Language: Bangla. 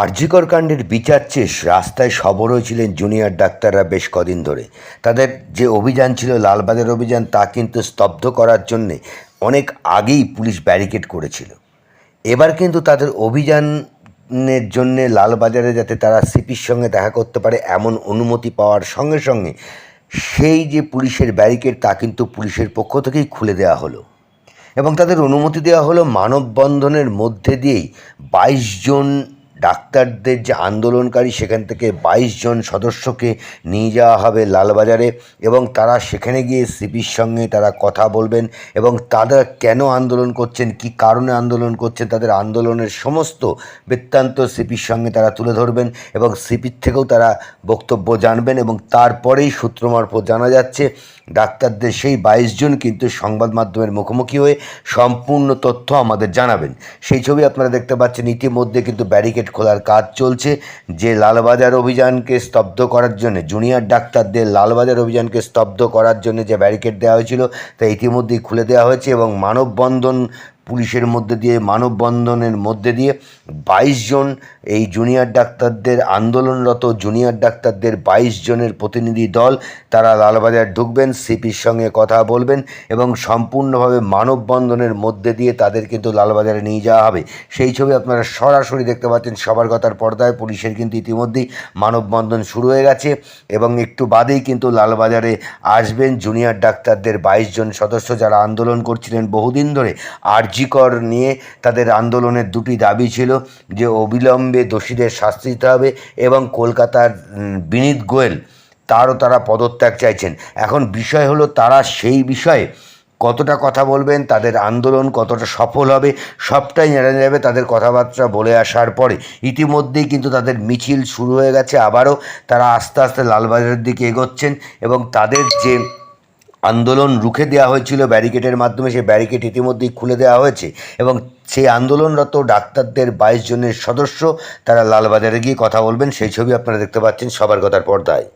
আরজিকর কাণ্ডের বিচার চেয়ে রাস্তায় সবর হয়েছিলেন জুনিয়র ডাক্তাররা বেশ কদিন ধরে। তাদের যে অভিযান ছিল লালবাজার অভিযান, তা কিন্তু স্তব্ধ করার জন্যে অনেক আগেই পুলিশ ব্যারিকেড করেছিল। এবার কিন্তু তাদের অভিযানের জন্যে লালবাজারে যাতে তারা সিপির সঙ্গে দেখা করতে পারে এমন অনুমতি পাওয়ার সঙ্গে সঙ্গে সেই যে পুলিশের ব্যারিকেড, তা কিন্তু পুলিশের পক্ষ থেকেই খুলে দেওয়া হলো। এবং তাদের অনুমতি দেওয়া হলো মানববন্ধনের মধ্যে দিয়েই বাইশ জন ডাক্তারদের যে আন্দোলনকারী, সেখান থেকে বাইশ জন সদস্যকে নিয়ে যাওয়া হবে লালবাজারে এবং তারা সেখানে গিয়ে সিপির সঙ্গে তারা কথা বলবেন এবং তারা কেন আন্দোলন করছেন, কি কারণে আন্দোলন করছেন, তাদের আন্দোলনের সমস্ত বৃত্তান্ত সিপির সঙ্গে তারা তুলে ধরবেন এবং সিপির থেকেও তারা বক্তব্য জানবেন এবং তারপরেই সূত্র মারফত জানা যাচ্ছে ডাক্তারদের সেই বাইশ জন কিন্তু সংবাদ মাধ্যমের মুখোমুখি হয়ে সম্পূর্ণ তথ্য আমাদের জানাবেন। সেই ছবি আপনারা দেখতে পাচ্ছেন। ইতিমধ্যে কিন্তু ব্যারিকেড খোলার কাজ চলছে। যে লালবাজার অভিযানকে স্তব্ধ করার জন্য, জুনিয়র ডাক্তারদের লালবাজার অভিযানকে স্তব্ধ করার জন্য যে ব্যারিকেড দেওয়া হয়েছিল, তা ইতিমধ্যেই খুলে দেওয়া হয়েছে এবং মানববন্ধন পুলিশের মধ্যে দিয়ে, মানববন্ধনের মধ্যে দিয়ে বাইশ জন এই জুনিয়র ডাক্তারদের, আন্দোলনরত জুনিয়র ডাক্তারদের বাইশ জনের প্রতিনিধি দল, তারা লালবাজার ঢুকবেন, সিপির সঙ্গে কথা বলবেন এবং সম্পূর্ণভাবে মানববন্ধনের মধ্যে দিয়ে তাদের কিন্তু লালবাজারে নিয়ে যাওয়া হবে। সেই ছবি আপনারা সরাসরি দেখতে পাচ্ছেন, সবার কথার পর্দায়। পুলিশের কিন্তু ইতিমধ্যেই মানববন্ধন শুরু হয়ে গেছে এবং একটু বাদেই কিন্তু লালবাজারে আসবেন জুনিয়র ডাক্তারদের বাইশ জন সদস্য যারা আন্দোলন করছিলেন বহুদিন ধরে। আরজিকর নিয়ে তাদের আন্দোলনের দুটি দাবি ছিল যে অবিলম্বে দোষীদের শাস্তি দিতে হবে এবং কলকাতার বিনীত গোয়েল তারও তারা পদত্যাগ চাইছেন। এখন বিষয় হলো তারা সেই বিষয়ে কতটা কথা বলবেন, তাদের আন্দোলন কতটা সফল হবে, সবটাই জানা যাবে তাদের কথাবার্তা বলে আসার পরে। ইতিমধ্যেই কিন্তু তাদের মিছিল শুরু হয়ে গেছে, আবারও তারা আস্তে আস্তে লালবাজারের দিকে এগোচ্ছেন এবং তাদের যে আন্দোলন রুখে দেওয়া হয়েছিল ব্যারিকেডের মাধ্যমে, সেই ব্যারিকেড ইতিমধ্যেই খুলে দেওয়া হয়েছে এবং সেই আন্দোলনরত ডাক্তারদের বাইশ জনের সদস্য, তারা লালবাজারে গিয়ে কথা বলবেন, সেই ছবি আপনারা দেখতে পাচ্ছেন সবার কথার পর্দায়।